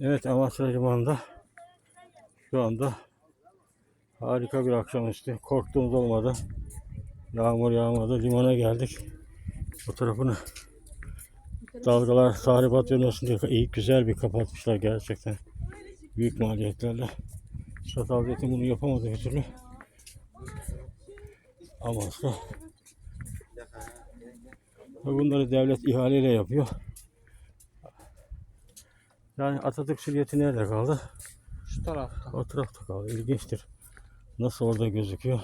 Evet Amasra Limanı'nda şu anda harika bir akşamüstü. Korktuğumuz olmadı. Yağmur yağmadı. Limana geldik. O tarafını dalgalar tahribat vermesin diye iyi güzel bir kapatmışlar gerçekten. Büyük maliyetlerle. Çatal bunu yapamadı bir türlü. Amasra. Ve Bunları devlet ihaleyle yapıyor. Yani Atatürk silüeti nerede kaldı? Şu tarafta. O tarafta kaldı. İlginçtir. Nasıl orada gözüküyor?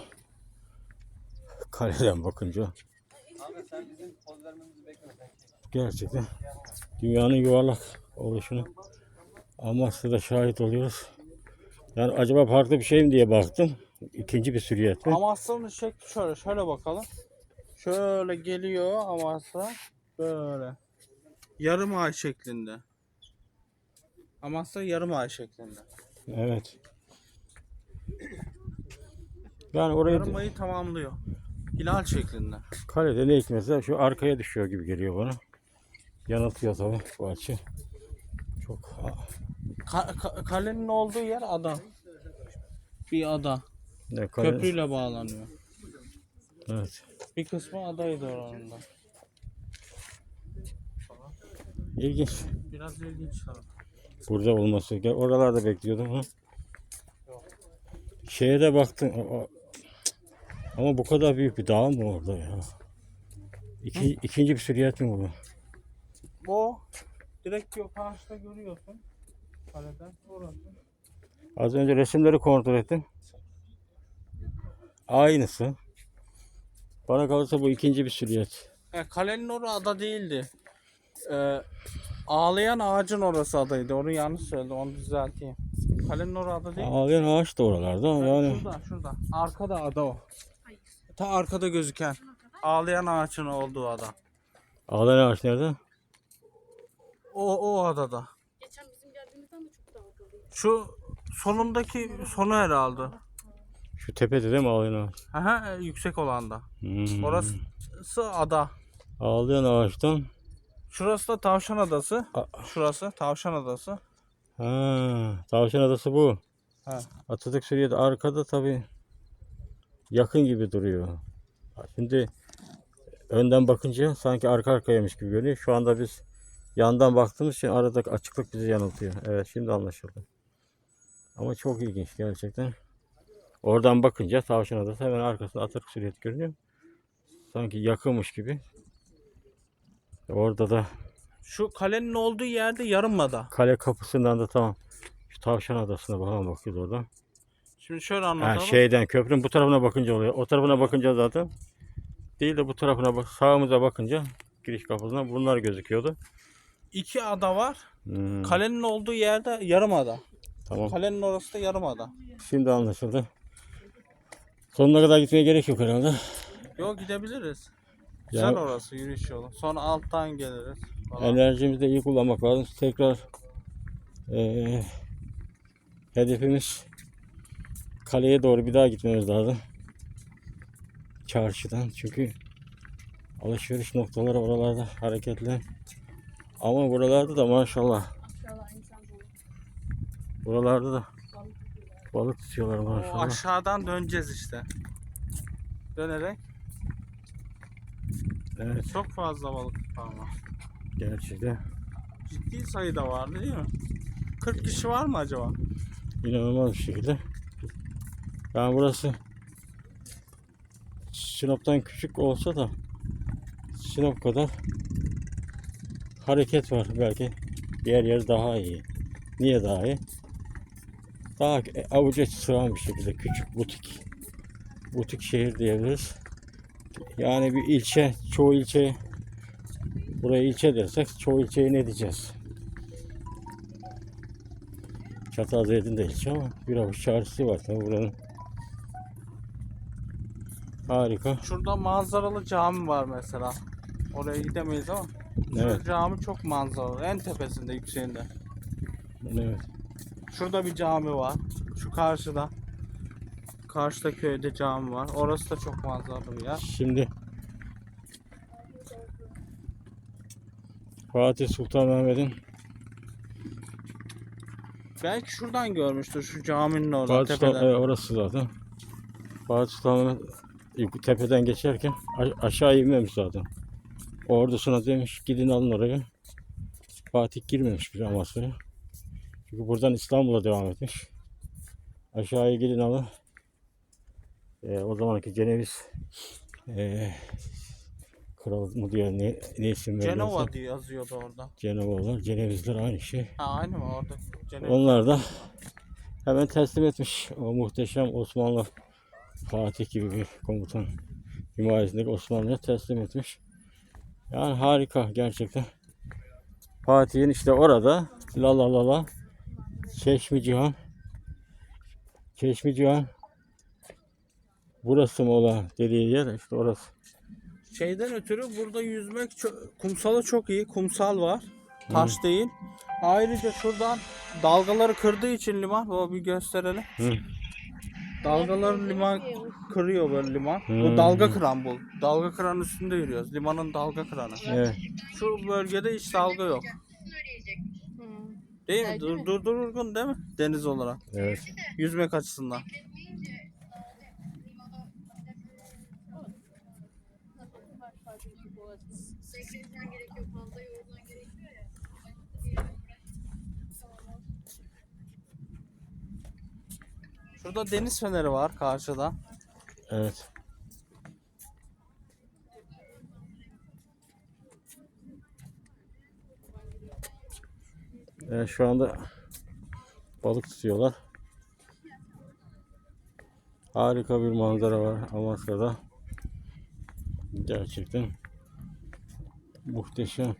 Kaleden bakınca. Abi sen bizim poz vermemizi bekle. Gerçekten dünyanın yuvarlak oluşunu Amasya'da şahit oluyoruz. Yani acaba farklı bir şey mi diye baktım. İkinci bir süriyet mi? Amasya'nın şekli şöyle. Şöyle bakalım. Şöyle geliyor Amasya. Böyle. Yarım ay şeklinde. Amasya yarım ay şeklinde. Evet. Yani orayı Yarım ayı tamamlıyor. Hilal şeklinde. kalede ne hikmetse şu arkaya düşüyor gibi geliyor bana. Yanıltıyor tabii bu açı. Çok Ka- ka- kalenin olduğu yer ada. Bir ada. ne kale- Köprüyle bağlanıyor. Evet. Bir kısmı adaydı oranın da. İlginç. Biraz ilginç taraf. Burada olması. Gel- Oralarda bekliyordum. Ha? Şeye de baktım. Ama bu kadar büyük bir dağ mı orada ya? İki, ikinci bir süriyet mi bu? Bu direkt yok karşıda görüyorsun. Kaleden orası. Az önce resimleri kontrol ettim. Aynısı. Bana kalırsa bu ikinci bir süriyet. E, kalenin orası ada değildi. E, ağlayan ağacın orası adaydı. Onu yanlış söyledim. Onu düzelteyim. Kalenin orası ada değil. Ağlayan ağaç da oralarda. Yani Şurada, şurada. Arkada ada o. Ta arkada gözüken. Ağlayan ağaçın olduğu ada. ağlayan ağaç nerede? O, o adada. Geçen bizim geldiğimizden de çok dalgalıydı. Şu sonundaki sonu herhalde. Şu tepede değil mi ağlayan ağaç? Aha, yüksek olanda. Hmm. Orası ada. Ağlayan ağaçtan Şurası da Tavşan Adası. A- Şurası Tavşan Adası. Ha, Tavşan Adası bu. Ha. Atatürk Suriye'de arkada tabi yakın gibi duruyor. Şimdi önden bakınca sanki arka arkaymış gibi görünüyor. Şu anda biz yandan baktığımız için aradaki açıklık bizi yanıltıyor. Evet şimdi anlaşıldı. Ama çok ilginç gerçekten. Oradan bakınca Tavşan Adası hemen arkasında Atatürk Suriye'de görünüyor. Sanki yakınmış gibi. Orada da Şu kalenin olduğu yerde yarımada. kale kapısından da tamam. Şu Tavşan Adası'na bakalım bakıyoruz oradan. Şimdi şöyle Ha, anlatalım. şeyden köprünün bu tarafına bakınca oluyor. O tarafına bakınca zaten değil de bu tarafına bak sağımıza bakınca giriş kapısından bunlar gözüküyordu. İki ada var. Hmm, Kalenin olduğu yerde yarımada. tamam. Kalenin orası da yarımada. Şimdi anlaşıldı. Sonuna kadar gitmeye gerek yok herhalde. Yok gidebiliriz. Güzel Yani- orası yürüyüş yolu. Sonra alttan geliriz. Falan. Enerjimizi de iyi kullanmak lazım. Tekrar eee, hedefimiz kaleye doğru bir daha gitmemiz lazım. Çarşıdan çünkü alışveriş noktaları oralarda hareketli. Ama buralarda da maşallah İnşallah insan dolu. buralarda da balık tutuyorlar O maşallah. aşağıdan döneceğiz işte. Dönerek Evet çok fazla balık var. gerçekten Ciddi sayıda var değil mi? 40 kişi var mı acaba? inanılmaz bir şekilde. Yani burası Sinop'tan küçük olsa da Sinop kadar hareket var belki. Diğer yer daha iyi. Niye daha iyi? Daha avuca sığan bir şekilde küçük butik butik şehir diyebiliriz. Yani bir ilçe, çoğu ilçe buraya ilçe dersek çoğu ilçeyi ne diyeceğiz? Çatalzeytin de ilçe ama bir avuç çarşısı var tabii buranın. Harika. Şurada manzaralı cami var mesela. Oraya gidemeyiz ama. Evet. cami çok manzaralı. En tepesinde, yükseğinde. Evet. Şurada bir cami var. Şu karşıda. Karşıda köyde cami var. Orası da çok manzaralı bir yer. Şimdi Fatih Sultan Mehmet'in Belki şuradan görmüştür şu caminin oradan Fatih Sultan, tepeden. e, orası zaten. Fatih Sultan Mehmet tepeden geçerken aşağı inmemiş zaten. Ordusuna demiş gidin alın oraya. Fatih girmemiş bir Amasya'ya. Çünkü buradan İstanbul'a devam etmiş. Aşağıya gidin alın. E, o zamanki Ceneviz e, kral mı diyor ne, ne isim veriyorsa. Cenova diye yazıyordu orada. Cenova Cenevizler aynı şey. Ha aynı mı orada? Cenova. Onlar da hemen teslim etmiş. O muhteşem Osmanlı Fatih gibi bir komutan himayesindeki Osmanlı'ya teslim etmiş. Yani harika gerçekten. Fatih'in işte orada la la la la Çeşmi Cihan Çeşmi Cihan burası mı ola dediği yer işte orası. Şeyden ötürü burada yüzmek çok, kumsalı çok iyi. Kumsal var. Taş değil. Ayrıca şuradan dalgaları kırdığı için liman. O bir gösterelim. Hı. Dalgaları liman kırıyor böyle liman. Hı. Bu dalga kıran bu. Dalga kıran üstünde yürüyoruz. Limanın dalga kıranı. Evet. Şu bölgede hiç dalga yok. Değil mi? Dur, dur, durgun değil mi? Deniz olarak. Evet. Yüzmek açısından. Şurada deniz feneri var karşıda. Evet. Evet, şu anda balık tutuyorlar. Harika bir manzara var Amasya'da. Gerçekten muhteşem.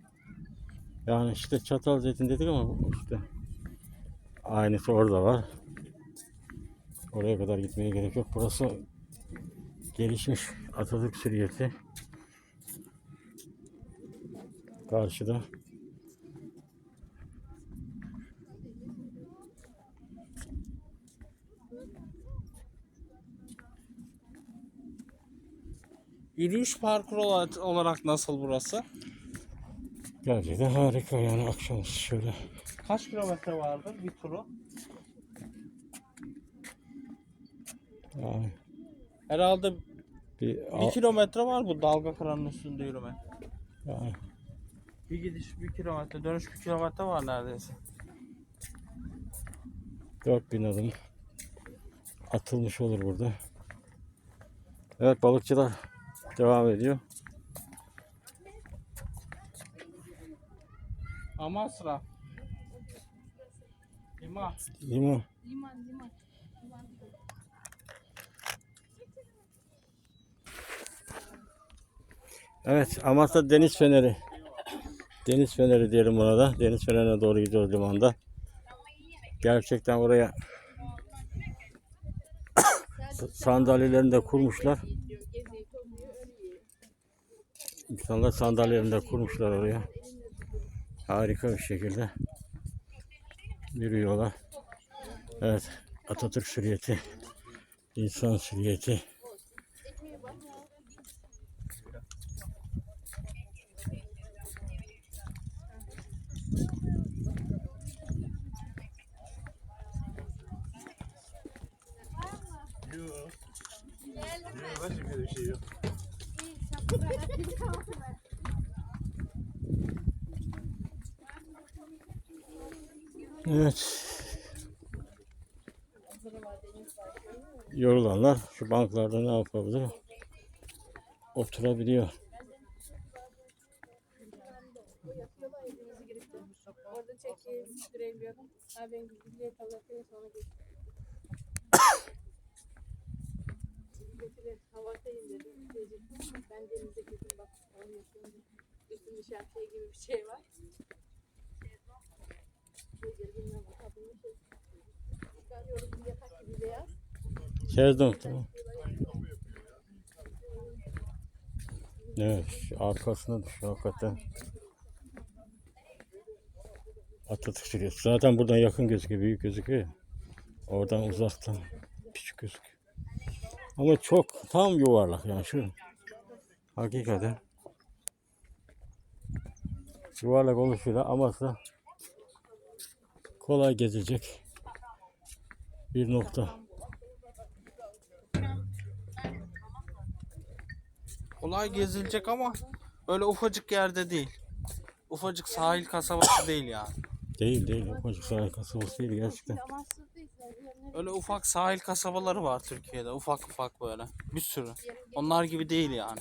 Yani işte çatal zeytin dedik ama işte aynısı orada var. Oraya kadar gitmeye gerek yok. Burası gelişmiş Atatürk sürüyeti. Karşıda. Yürüyüş olarak- olarak nasıl burası? Gerçekten harika yani akşam şöyle. Kaç kilometre vardır bir turu? Yani Herhalde bir, bir kilometre var bu dalga kıranın üstünde yürüme. yani Bir gidiş bir kilometre, dönüş bir kilometre var neredeyse. 4000 adım atılmış olur burada. Evet balıkçılar devam ediyor. Amasra. Lima. Limon. Liman liman. Evet Amasya Deniz Feneri. Deniz Feneri diyelim buna da. Deniz Feneri'ne doğru gidiyoruz limanda. Gerçekten oraya sandalyelerini de kurmuşlar. İnsanlar sandalyelerini de kurmuşlar oraya. Harika bir şekilde yürüyorlar. Evet Atatürk sürüyeti, insan sürüyeti. Evet. Yorulanlar şu banklarda ne yapabilir? Oturabiliyor. Orada çekeyim, süremiyorum. Ha ben bilet alırken sonra götür- Ben denize girdim bak. Onun üstünde, üstünde şemsiye gibi bir şey var. Şezlong tamam. Evet arkasına düşüyor hakikaten. Atatürk sürüyor. Zaten buradan yakın gözüküyor, büyük gözüküyor. Oradan uzaktan küçük gözüküyor. Ama çok tam yuvarlak yani şu. Hakikaten. Yuvarlak oluşuyla Amasya kolay gezecek. bir nokta. Kolay gezilecek ama öyle ufacık yerde değil. Ufacık sahil kasabası değil yani. Değil değil. Ufacık sahil kasabası değil gerçekten. Öyle ufak sahil kasabaları var Türkiye'de. Ufak ufak böyle. Bir sürü. Onlar gibi değil yani.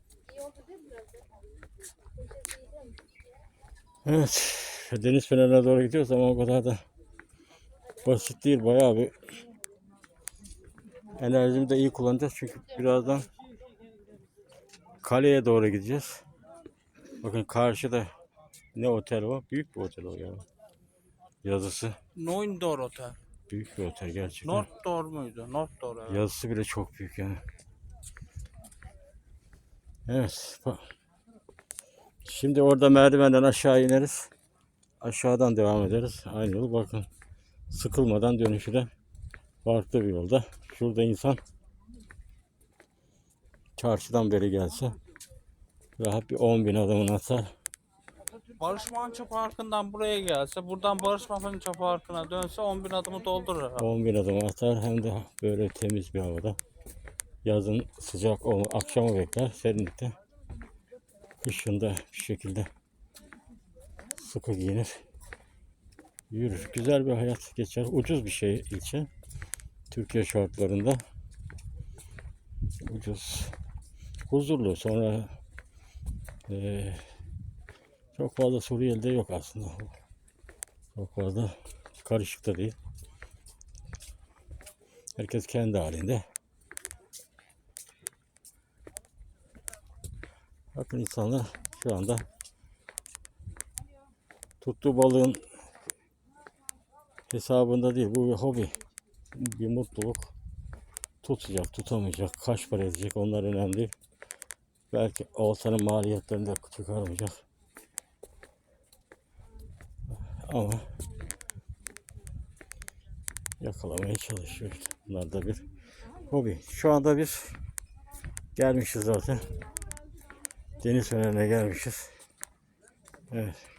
Evet. Deniz fenerine doğru gidiyoruz ama o kadar da basit değil. Bayağı bir enerjimi de iyi kullanacağız. Çünkü birazdan kaleye doğru gideceğiz. Bakın karşıda ne otel var? Büyük bir otel o yani. Yazısı Noindor Otel. büyük bir otel gerçekten. Northdor muydu? Northdor evet. Yazısı bile çok büyük yani. Evet. Şimdi orada merdivenden aşağı ineriz. Aşağıdan devam ederiz. Aynı yol bakın. Sıkılmadan dönüşü de farklı bir yolda. Şurada insan çarşıdan beri gelse rahat bir 10 bin adımını atar. Barış Manço Parkı'ndan buraya gelse, buradan Barış Manço Parkı'na dönse 10 bin adımı doldurur herhalde. 10 bin adım atar hem de böyle temiz bir havada. Yazın sıcak o akşamı bekler serinlikte. Kışında bir şekilde sıkı giyinir. Yürür. Güzel bir hayat geçer. Ucuz bir şey ilçe. Türkiye şartlarında. Ucuz. Huzurlu. Sonra eee, çok fazla Suriyeli de yok aslında. Çok fazla karışık da değil. Herkes kendi halinde. İnsanlar şu anda tuttuğu balığın hesabında değil. Bu bir hobi. Bir mutluluk. Tutacak, tutamayacak, kaç para edecek onlar önemli değil. Belki oltanın maliyetlerini de çıkarmayacak. Ama yakalamaya çalışıyor. Bunlar da bir hobi. Şu anda biz gelmişiz zaten. Deniz fenerine gelmişiz. Evet.